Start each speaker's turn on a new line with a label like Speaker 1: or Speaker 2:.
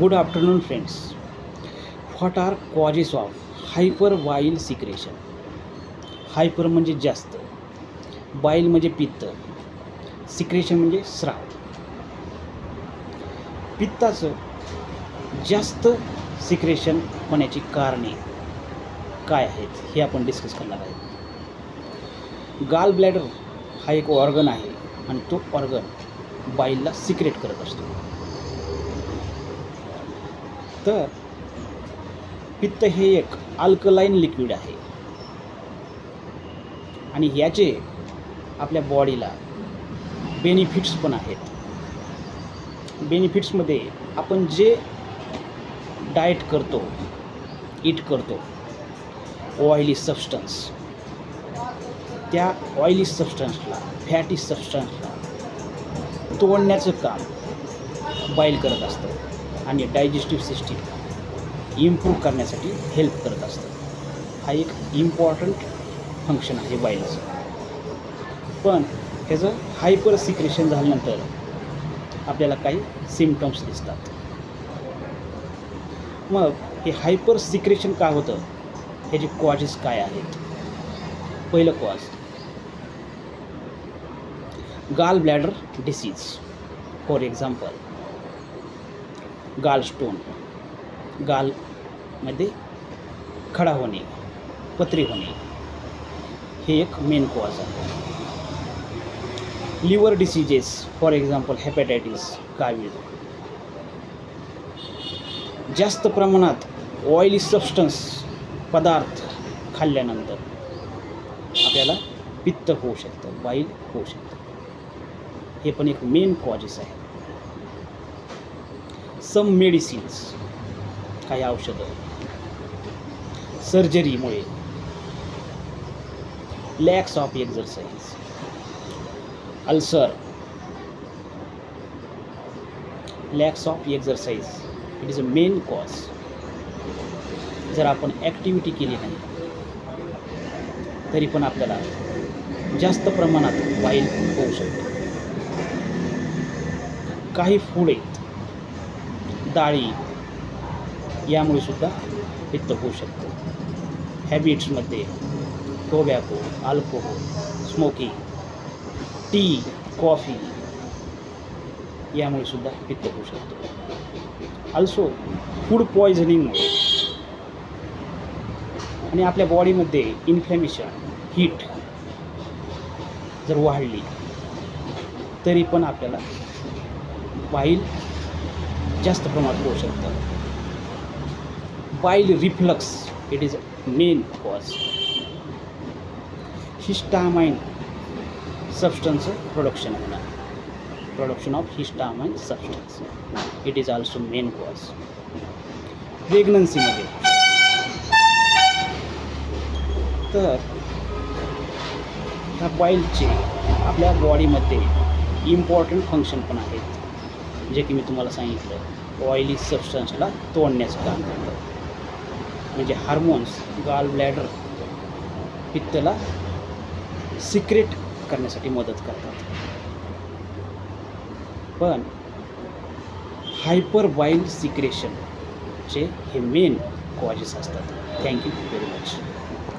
Speaker 1: Good afternoon friends what are are of hyper bile secretion hyper म्हणजे जास्त. बाईल म्हणजे पित्त. सिक्रेशन म्हणजे स्राव. पित्ताचं जास्त सिक्रेशन होण्याची कारणे काय आहेत हे आपण डिस्कस करणार आहोत. गाल ब्लॅडर हा एक ऑर्गन आहे आणि तो ऑर्गन बाईलला सिक्रेट करत असतो. तर पित्त हे एक अल्कलाईन लिक्विड आहे. आणि याचे आपल्या बॉडीला बेनिफिट्स पण आहेत. बेनिफिट्समध्ये आपण जे डाएट करतो ईट करतो ऑइली सबस्टन्स त्या ऑइली सबस्टन्सला फॅटी सबस्टन्सला तोडण्याचं काम बाईल करत असतं. आणि डायजेस्टिव्ह सिस्टीम इम्प्रूव्ह करण्यासाठी हेल्प करत असतं. हा एक इम्पॉर्टंट फंक्शन आहे बाईलचं पण ह्याचं हायपर सिक्रेशन झाल्यानंतर आपल्याला काही सिमटम्स दिसतात. मग हे हायपर सिक्रेशन का होतं? ह्याचे कॉजेस काय आहेत? पहिलं cause gall bladder disease for example gall stone गालमध्ये खडा होणे पत्री होणे हे एक मेन कॉज आहे. Liver diseases for example hepatitis कावीळ. जास्त प्रमाणात ऑइली सबस्टन्स पदार्थ खाल्ल्यानंतर आपल्याला पित्त होऊ शकतं बाईल होऊ शकतं. हे पण एक मेन कॉजेस आहे सम मेडिसिन्स काही औषधं. सर्जरीमुळे lacks of exercise ulcer lacks of exercise it is a main cause जर आपण ॲक्टिव्हिटी केली नाही तरी पण आपल्याला जास्त प्रमाणात वाईल होऊ शकतो. काही फूड डाळी यामुळे सुद्धा पित्त होऊ शकतं हॅबिट्समध्ये tobacco alcohol smoking tea coffee यामुळे सुद्धा पित्त होऊ शकतो अल्सो फूड पॉयझनिंगमुळे आणि आपल्या बॉडीमध्ये इन्फ्लॅमेशन हीट जर वाढली तरी पण आपल्याला वाईल जास्त प्रमाणात होऊ शकतं. Bile reflux it is main cause histamine substance production होणार. Production of histamine substance it is also main cause प्रेग्नन्सीमध्ये तर ह्या बाईलचे आपल्या बॉडीमध्ये इम्पॉर्टंट फंक्शन पण आहेत जे की मी तुम्हाला सांगितलं ऑइली सबस्टन्सला तोडण्याचं काम करतं. म्हणजे हार्मोन्स गाल ब्लॅडर पित्तला सिक्रेट करण्यासाठी मदत करतात. पण हायपर बाईल सिक्रेशनचे हे मेन कॉजेस असतात. Thank you very much